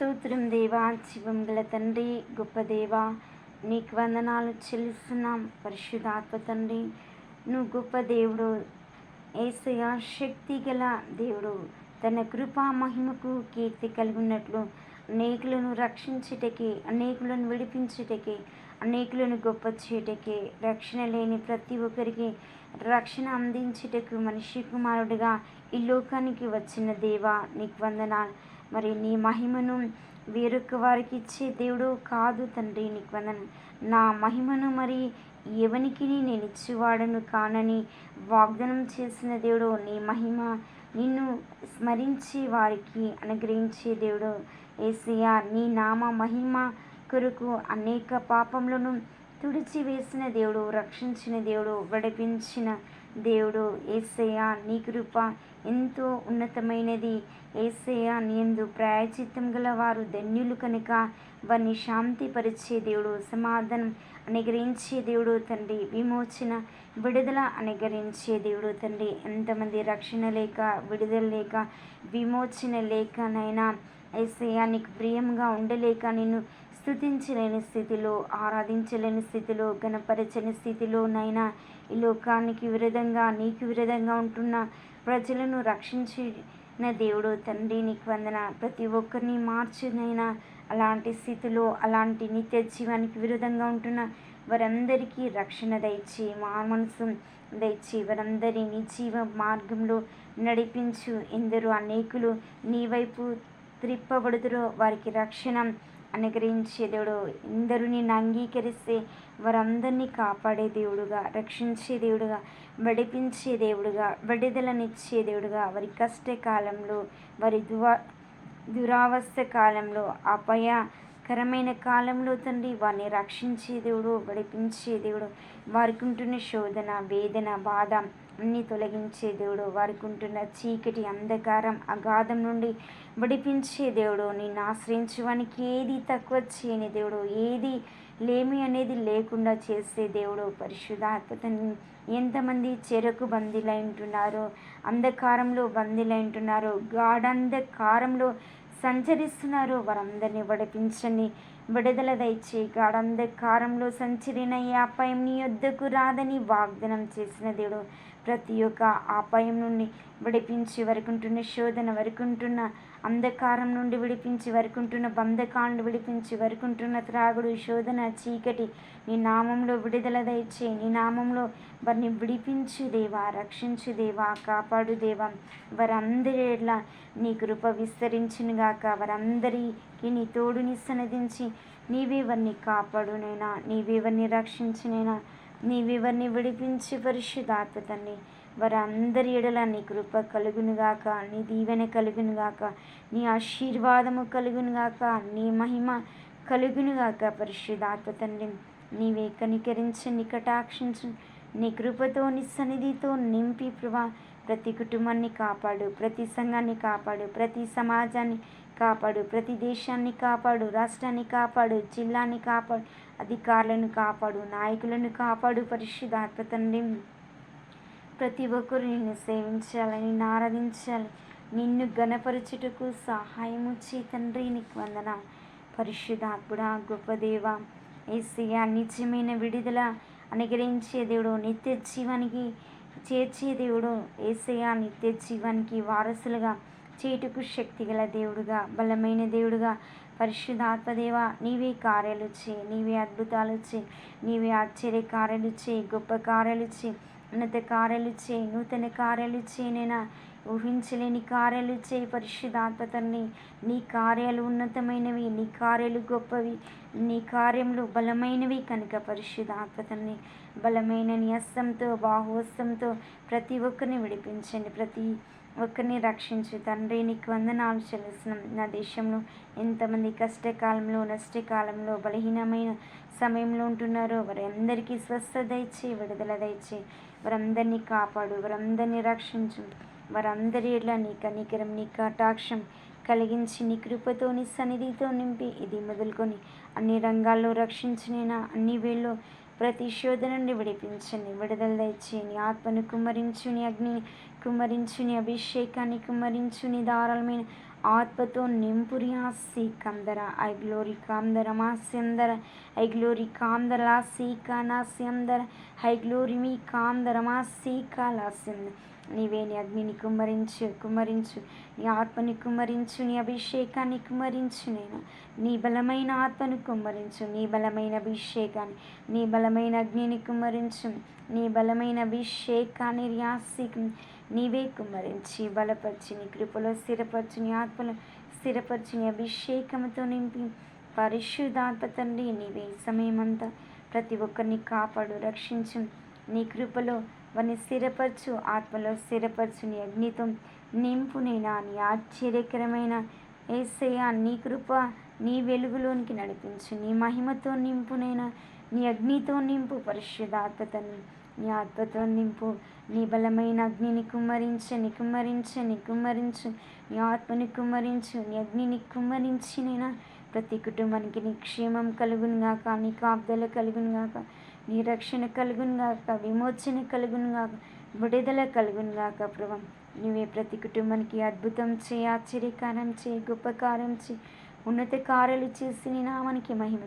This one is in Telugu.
స్తోత్రం దేవా శివం గల తండ్రి గొప్ప దేవా నీకు వందనాలు చెల్లిస్తున్నాం. పరిశుద్ధాత్మ తండ్రి నువ్వు గొప్ప దేవుడు ఏసయ శక్తి గల దేవుడు. తన కృపా మహిమకు కీర్తి కలిగి ఉన్నట్లు అనేకులను రక్షించుటకి అనేకులను విడిపించుటకి అనేకులను గొప్ప చేయటకి రక్షణ లేని ప్రతి ఒక్కరికి రక్షణ అందించుటకు మనిషి కుమారుడిగా ఈ లోకానికి వచ్చిన దేవా నీకు వందనాలు. మరి నీ మహిమను వేరొక వారికి ఇచ్చే దేవుడు కాదు తండ్రి నీకు వందనం. నా మహిమను మరి ఎవనికి నేను ఇచ్చేవాడను కానని వాగ్దానం చేసిన దేవుడు నీ మహిమ నిన్ను స్మరించే వారికి అనుగ్రహించే దేవుడు ఏసయ్య. నీ నామ మహిమ కొరకు అనేక పాపములను తుడిచివేసిన దేవుడు రక్షించిన దేవుడు విడిపించిన దేవుడు ఏసయ్య. నీ కృప ఎంతో ఉన్నతమైనది. ఏసయ నీందు ప్రాయచిత్తం గల వారు ధన్యులు కనుక. వారిని శాంతిపరిచే దేవుడు సమాధానం అనుగ్రహించే దేవుడు తండ్రి. విమోచన విడుదల అనుగ్రహించే దేవుడు తండ్రి. ఎంతమంది రక్షణ లేక విడుదల లేక విమోచన లేకనైనా ఏసయ్య నీకు ప్రియంగా ఉండలేక నిన్ను స్థుతించలేని స్థితిలో ఆరాధించలేని స్థితిలో గణపరచని స్థితిలోనైనా ఈ లోకానికి విరుద్ధంగా నీకు విరుద్ధంగా ఉంటున్న ప్రజలను నా దేవుడు తండ్రి నీకు వందన. ప్రతి ఒక్కరిని మార్చునైనా అలాంటి స్థితిలో అలాంటి నిత్య జీవానికి విరుద్ధంగా ఉంటున్న వారందరికీ రక్షణ దయచి మా మనసు దయచి వారందరినీ జీవ మార్గంలో నడిపించు. ఎందరో అనేకులు నీ వైపు త్రిప్పబడుతురో వారికి రక్షణ అనుగ్రహించే దేవుడు. ఎందరు అంగీకరిస్తే వారందరినీ కాపాడే దేవుడుగా రక్షించే దేవుడుగా విడిపించే దేవుడుగా విడుదలనిచ్చే దేవుడుగా వారి కష్టకాలంలో వారి దువా దురావస్థ కాలంలో కరమైన కాలంలో తండ్రి వారిని రక్షించే దేవుడు విడిపించే దేవుడు వారికి ఉంటున్న శోధన వేదన బాధ అన్నీ తొలగించే దేవుడు వారికి ఉంటున్న చీకటి అంధకారం అగాధం నుండి విడిపించే దేవుడు నిన్ను ఆశ్రయించడానికి ఏది తక్కువ చేయని దేవుడు ఏది లేమి అనేది లేకుండా చేసే దేవుడు పరిశుధాత్మతని ఎంతమంది చెరకు బందీలై ఉంటున్నారో అంధకారంలో బందీలై ఉంటున్నారో గాఢంధకారంలో సంచరిస్తున్నారు. వారందరినీ విడిపించండి. విడుదల దయచి గాఢంధకారంలో సంచరిన ఈ అపాయం నీ యొద్దకు రాదని వాగ్దానం చేసిన దేవుడు ప్రతి ఒక్క అపాయం నుండి విడిపించి వరకుంటున్న శోధన వరకుంటున్న అంధకారం నుండి విడిపించి వరకుంటున్న బంధకాలను విడిపించి వరకుంటున్న త్రాగుడు శోధన చీకటి నీ నామంలో విడుదల దయచే నీ నామంలో వారిని విడిపించు దేవా రక్షించు దేవా కాపాడు దేవా. వారందరిలా నీ కృప విస్తరించునుగాక వారందరికీ నీ తోడుని సన్నదించి నీవే వారిని కాపాడునైనా నీవే వారిని రక్షించినైనా నీవెవరిని విడిపించి పరిశుధాత్మ తండ్రి. వారందరి ఎడల నీ కృప కలుగునుగాక నీ దీవెన కలుగునుగాక నీ ఆశీర్వాదము కలుగునుగాక నీ మహిమ కలుగునుగాక పరిశుధాత్మ తండ్రి. నీవే కనికరించి నీ కటాక్షించు నీ కృపతో నీ సన్నిధితో నింపి ప్రభా. ప్రతి కుటుంబాన్ని కాపాడు ప్రతి సంఘాన్ని కాపాడు ప్రతి సమాజాన్ని కాపాడు ప్రతి దేశాన్ని కాపాడు రాష్ట్రాన్ని కాపాడు జిల్లాని కాపాడు అధికారులను కాపాడు నాయకులను కాపాడు పరిశుధాత్మ తండ్రి. ప్రతి ఒక్కరు నిన్ను సేవించాలి నిన్ను ఆరాధించాలి నిన్ను గణపరచుటకు సహాయము చే తండ్రి నీకు వందన పరిశుధాత్ముడా గొప్ప దేవ ఏసయ్య నిజమైన విడుదల అనుగ్రహించే దేవుడు నిత్య జీవానికి చేర్చే దేవుడు ఏసయ్య నిత్య జీవానికి వారసులుగా చేటుకు శక్తి గల దేవుడుగా బలమైన దేవుడుగా పరిశుద్ధాత్మదేవ నీవే కార్యాలు చేయి నీవే అద్భుతాలు చేయి నీవే ఆశ్చర్య కార్యాలు చేయి గొప్ప కార్యాలు చేయి ఉన్నత కార్యాలు చేయి నూతన కార్యాలు చేయనైనా ఊహించలేని కార్యాలు చేయి పరిశుద్ధాత్మతని నీ కార్యాలు ఉన్నతమైనవి నీ కార్యాలు గొప్పవి. నీ కార్యములు బలమైనవి కనుక పరిశుద్ధాత్మతని బలమైన నీ హస్తంతో బాహువస్తంతో ప్రతి ఒక్కరిని విడిపించండి. ప్రతి ఒక్కరిని రక్షించు తండ్రి. నీకు వందనాలు చెల్లిస్తున్నాం. నా దేశంలో ఎంతమంది కష్టకాలంలో నష్టకాలంలో బలహీనమైన సమయంలో ఉంటున్నారో వారి అందరికీ స్వస్థ ఇచ్చి విడుదల దయచే వారందరినీ కాపాడు వారందరినీ రక్షించు. వారందరి ఎట్లా నీ కనికరం నీ కటాక్షం కలిగించి నీ కృపతో నీ సన్నిధితో నింపి. ఇది మొదలుకొని అన్ని రంగాల్లో రక్షించినైనా అన్ని వేళ్ళు ప్రతి శోధన నుండి విడిపించండి. విడుదల దయచి ఆత్మను కుమ్మరించు నీ అగ్నిని కుమ్మరించు నీ అభిషేకాన్ని కుమ్మరించు నీ దారాలమైన ఆత్మతో నింపురియాసి సీకందర ఐ గ్లోరీ కాందర మాస్యందర ఐ గ్లోరీ కాందర లాసి కానాస్యందర హై గ్లోరీ మీ కాందర మాసీకాలాస్యందర నీవే నీ అగ్నిని కుమ్మరించు కుమ్మరించు నీ ఆత్మని కుమ్మరించు నీ అభిషేకాన్ని కుమ్మరించు నేను. నీ బలమైన ఆత్మను కుమ్మరించు నీ బలమైన అభిషేకాన్ని నీ బలమైన అగ్నిని కుమ్మరించు నీ బలమైన అభిషేకాన్ని రియాసి నీవే కుమరించి బలపరిచి నీ కృపలో స్థిరపరిచి నీ ఆత్మలో స్థిరపరిచి నీ అభిషేకంతో నింపి పరిశుద్ధాత్మ తండ్రి నీవే సమయమంతా ప్రతి ఒక్కరిని కాపాడు రక్షించు. నీ కృపలో వారిని స్థిరపరచు ఆత్మలో స్థిరపరచు నీ అగ్నితో నింపునైనా నీ ఆశ్చర్యకరమైన ఏసయ్య నీ కృప నీ వెలుగులోనికి నడిపించు. నీ మహిమతో నింపునైనా నీ అగ్నితో నింపు పరిశుద్ధాత్మ తండ్రి. నీ ఆత్మతో నింపు నీ బలమైన అగ్నిని కుమ్మరించు నీ కుమ్మరించు నీ కుమ్మరించు నీ ఆత్మని కుమ్మరించు నీ అగ్నిని కుమ్మరించి నేను ప్రతి కుటుంబానికి నీ క్షేమం కలుగును గాక నీ కాపుదల కలుగును గాక నీ రక్షణ కలుగును గాక విమోచన కలుగును గాక విడుదల కలుగును గాక ప్రభా. నువ్వే ప్రతి కుటుంబానికి అద్భుతం చేయి ఆశ్చర్యకారం చేయి గొప్ప కారం చేయి ఉన్నత కార్యాలు చేసి నీ నామానికి మహిమ